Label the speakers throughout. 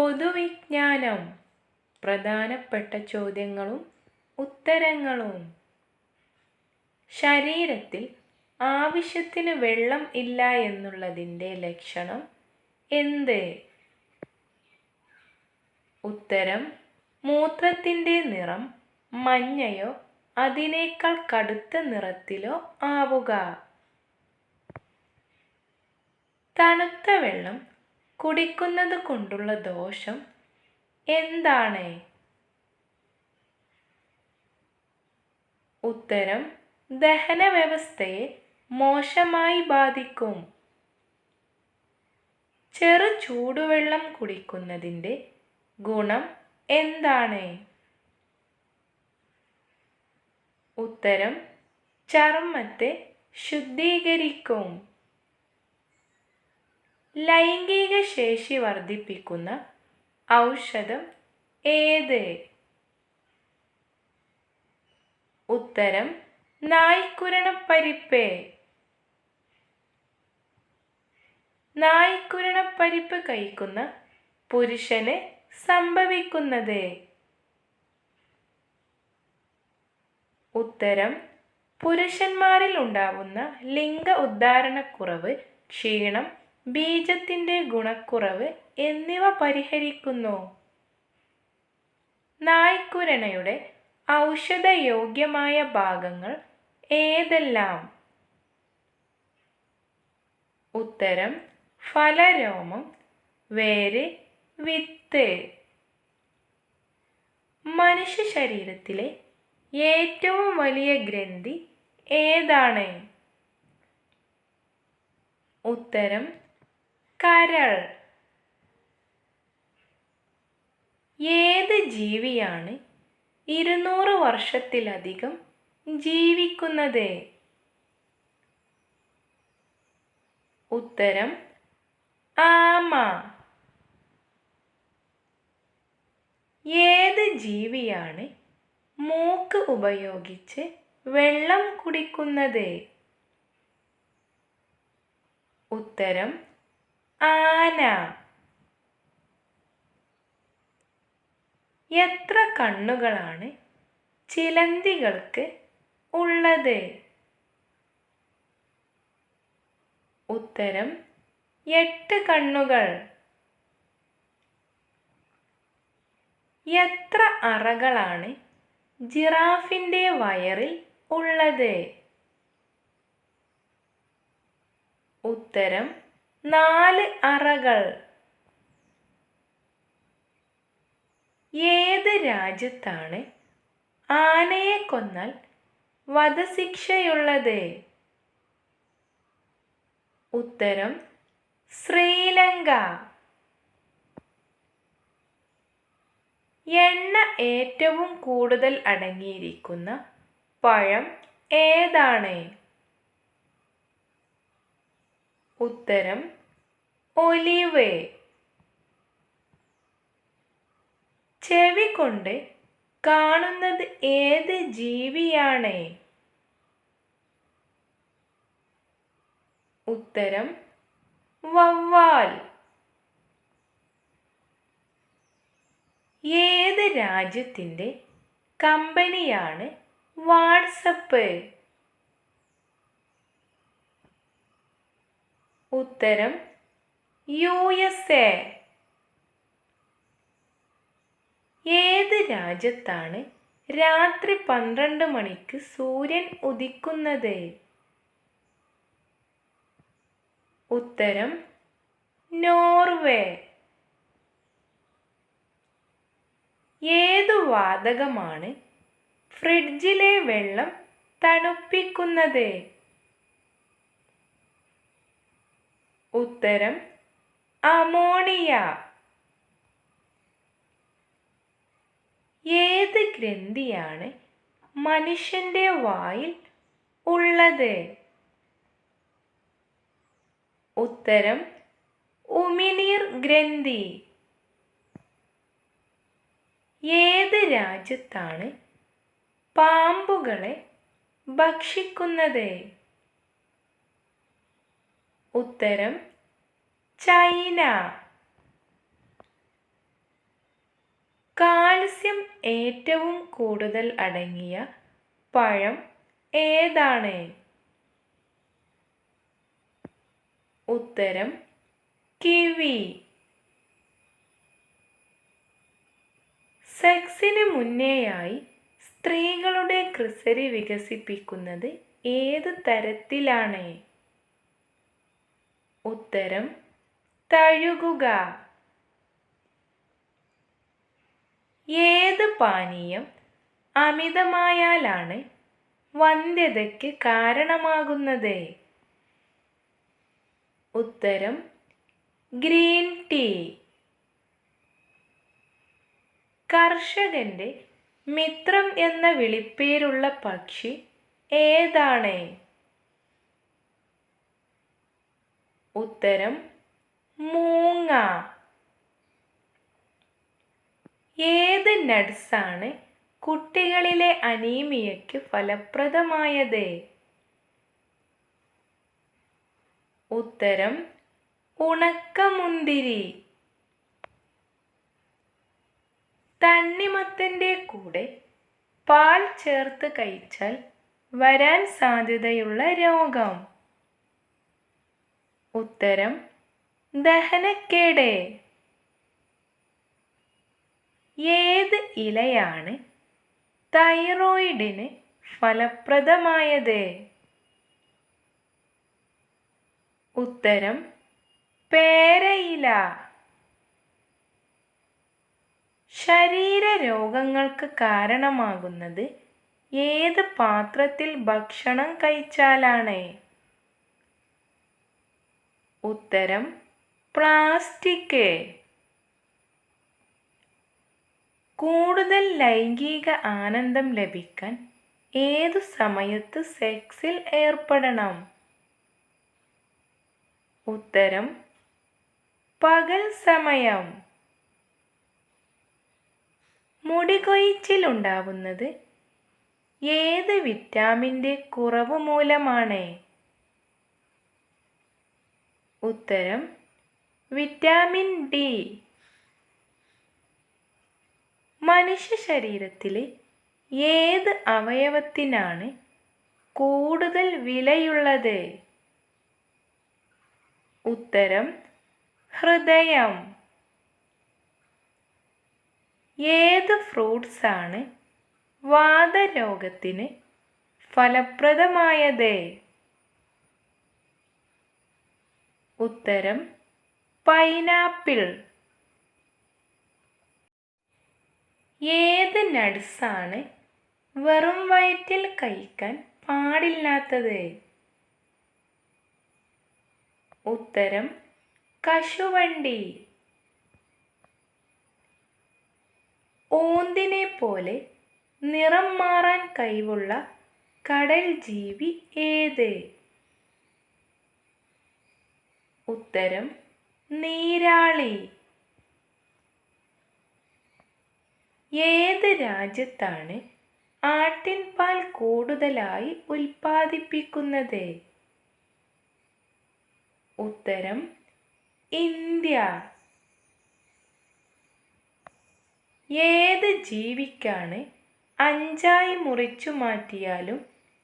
Speaker 1: പൊതുവിജ്ഞാനം. പ്രധാനപ്പെട്ട ചോദ്യങ്ങളും ഉത്തരങ്ങളും. ശരീരത്തിൽ ആവശ്യത്തിന് വെള്ളം ഇല്ല എന്നുള്ളതിന്റെ ലക്ഷണം എന്ത്? ഉത്തരം മൂത്രത്തിന്റെ നിറം മഞ്ഞയോ അതിനേക്കാൾ കടുത്ത നിറത്തിലോ ആവുക. തണുത്ത വെള്ളം കുടിക്കുന്നത് കൊണ്ടുള്ള ദോഷം എന്താണ്? ഉത്തരം ദഹന വ്യവസ്ഥയെ മോശമായി ബാധിക്കും. ചെറു ചൂടുവെള്ളം കുടിക്കുന്നതിന്റെ ഗുണം എന്താണ്? ഉത്തരം ചർമ്മത്തെ ശുദ്ധീകരിക്കും. ലൈംഗിക ശേഷി വർദ്ധിപ്പിക്കുന്ന ഔഷധം ഏത്? ഉത്തരം നായ്ക്കുരണപ്പരിപ്പ് നായ്ക്കുരണപ്പരിപ്പ് കഴിക്കുന്ന പുരുഷന് സംഭവിക്കുന്നത്? ഉത്തരം പുരുഷന്മാരിൽ ഉണ്ടാവുന്ന ലിംഗ ഉദ്ധാരണക്കുറവ് ക്ഷീണം ബീജത്തിന്റെ ഗുണക്കുറവ് എന്നിവ പരിഹരിക്കുന്നു. നായ്ക്കുരണയുടെ ഔഷധയോഗ്യമായ ഭാഗങ്ങൾ ഏതെല്ലാം? ഉത്തരം ഫലരോമം വേര് വിത്ത്. മനുഷ്യ ശരീരത്തിലെ ഏറ്റവും വലിയ ഗ്രന്ഥി ഏതാണ്? ഉത്തരം കരൾ. ഏത് ജീവിയാണ് ഇരുന്നൂറ് വർഷത്തിലധികം ജീവിക്കുന്നത്? ഉത്തരം ആമ. ഏത് ജീവിയാണ് മൂക്ക് ഉപയോഗിച്ച് വെള്ളം കുടിക്കുന്നത്? ഉത്തരം ആന. എത്ര കണ്ണുകളാണ് ചിലന്തികൾക്ക് ഉള്ളത്? ഉത്തരം എട്ട് കണ്ണുകൾ. എത്ര അറകളാണ് ജിറാഫിന്റെ വയറിൽ ഉള്ളത്? ഉത്തരം നാല് അറകൾ. ഏത് രാജ്യത്താണ് ആനയെ കൊന്നാൽ വധശിക്ഷയുള്ളത്? ഉത്തരം ശ്രീലങ്ക. എണ്ണ ഏറ്റവും കൂടുതൽ അടങ്ങിയിരിക്കുന്ന പഴം ഏതാണ്? ഉത്തരം ഒലിവേ. ചെവി കൊണ്ട് കാണുന്നത് ഏത് ജീവിയാണ്? ഉത്തരം വവ്വാൽ. ഏത് രാജ്യത്തിന്റെ കമ്പനിയാണ് വാട്സപ്പ്? ഉത്തരം യു എസ് എ. ഏത് രാജ്യത്താണ് രാത്രി പന്ത്രണ്ട് മണിക്ക് സൂര്യൻ ഉദിക്കുന്നത്? ഉത്തരം നോർവേ. ഏതു വാതകമാണ് ഫ്രിഡ്ജിലെ വെള്ളം തണുപ്പിക്കുന്നത്? ഉത്തരം അമോണിയ. ഏത് ഗ്രന്ഥിയാണ് മനുഷ്യന്റെ വായിൽ ഉള്ളത്? ഉത്തരം ഉമിനീർ ഗ്രന്ഥി. ഏത് രാജ്യത്താണ് പാമ്പുകളെ ഭക്ഷിക്കുന്നത്? ഉത്തരം ചൈന. കാൽസ്യം ഏറ്റവും കൂടുതൽ അടങ്ങിയ പഴം ഏതാണ്? ഉത്തരം കിവി. സെക്സിന് മുന്നേയായി സ്ത്രീകളുടെ ക്രിസരി വികസിപ്പിക്കുന്നത് ഏത് തരത്തിലാണ്? ഉത്തരം തഴുകുക. ഏത് പാനീയം അമിതമായാലാണ് വന്ധ്യതയ്ക്ക് കാരണമാകുന്നത്? ഉത്തരം ഗ്രീൻ ടീ. കർഷകന്റെ മിത്രം എന്ന വിളിപ്പേരുള്ള പക്ഷി ഏതാണ്? ഉത്തരം മൂങ്ങ. ഏത് നട്സാണ് കുട്ടികളിലെ അനീമിയയ്ക്ക് ഫലപ്രദമായത്? ഉത്തരം ഉണക്കമുന്തിരി. തണ്ണിമത്തന്റെ കൂടെ പാൽ ചേർത്ത് കഴിച്ചാൽ വരാൻ സാധ്യതയുള്ള രോഗം. ഉത്തരം ദഹനക്കേട്. ഏത് ഇലയാണ് തൈറോയിഡിന് ഫലപ്രദമായത്? ഉത്തരം പേരയില. ശരീരരോഗങ്ങൾക്ക് കാരണമാകുന്നത് ഏത് പാത്രത്തിൽ ഭക്ഷണം കഴിച്ചാലാണ്? ഉത്തരം പ്ലാസ്റ്റിക്. കൂടുതൽ ലൈംഗിക ആനന്ദം ലഭിക്കാൻ ഏതു സമയത്ത് സെക്സിൽ ഏർപ്പെടണം? ഉത്തരം പകൽ സമയം. മുടി കൊഴിച്ചിലുണ്ടാവുന്നത് ഏത് വിറ്റാമിന്റെ കുറവ് മൂലമാണ് ഉത്തരം വിറ്റാമിൻ ഡി. മനുഷ്യ ശരീരത്തിലെ ഏത് അവയവത്തിനാണ് കൂടുതൽ വിലയുള്ളത്? ഉത്തരം ഹൃദയം. ഏത് ഫ്രൂട്ട്സാണ് വാതരോഗത്തിന് ഫലപ്രദമായത്? ഉത്തരം പൈനാപ്പിൾ. ഏത് നട്സാണ് വെറും വയറ്റിൽ കഴിക്കാൻ പാടില്ലാത്തത്? ഉത്തരം കശുവണ്ടി. ഓന്തിനെ പോലെ നിറം മാറാൻ കഴിവുള്ള കടൽ ജീവി ഏത്? ഉത്തരം നീരാളി. ഏത് രാജ്യത്താണ് ആട്ടിൻപാൽ കൂടുതലായി ഉൽപ്പാദിപ്പിക്കുന്നത്? ഉത്തരം ഇന്ത്യ. ഏത് ജീവിക്കാണ് അഞ്ചായി മുറിച്ചു മാറ്റിയാലും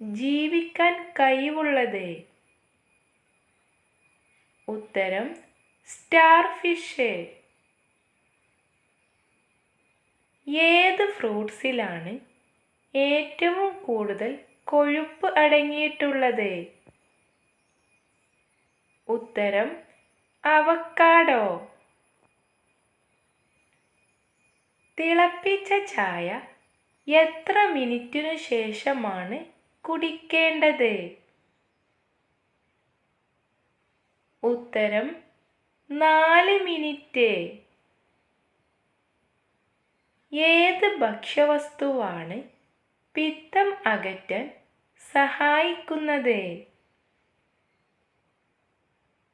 Speaker 1: ജീവിക്കാൻ കഴിവുള്ളത്? ഉത്തരം സ്റ്റാർ ഫിഷ് ഏത് ഫ്രൂട്ട്സിലാണ് ഏറ്റവും കൂടുതൽ കൊഴുപ്പ് അടങ്ങിയിട്ടുള്ളത്? ഉത്തരം അവക്കാഡോ തിളപ്പിച്ച ചായ എത്ര മിനിറ്റിനു ശേഷമാണ് കുടിക്കേണ്ടത്? ഉത്തരം നാല് മിനിറ്റ്. ഏത് ഭക്ഷ്യവസ്തുവാണ് പിത്തം അകറ്റാൻ സഹായിക്കുന്നത്?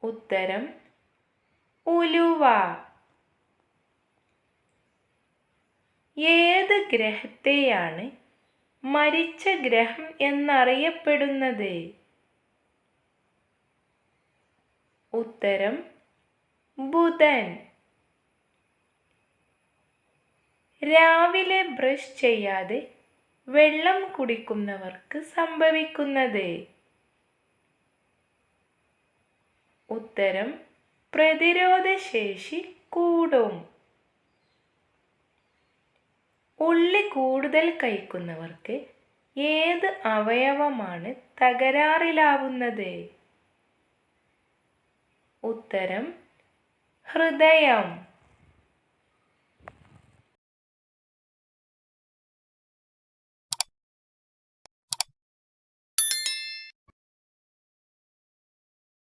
Speaker 1: ഉത്തരം ഉലുവ. ഏത് ഗ്രഹത്തെയാണ് മരിച്ച ഗ്രഹം എന്നറിയപ്പെടുന്നത്? ഉത്തരം ബുധൻ. രാവിലെ ബ്രഷ് ചെയ്യാതെ വെള്ളം കുടിക്കുന്നവർക്ക് സംഭവിക്കുന്നത്. ഉത്തരം പ്രതിരോധശേഷി കൂടും. ഉള്ളി കൂടുതൽ കഴിക്കുന്നവർക്ക് ഏത് അവയവമാണ് തകരാറിലാവുന്നത്? ഉത്തരം ഹൃദയം.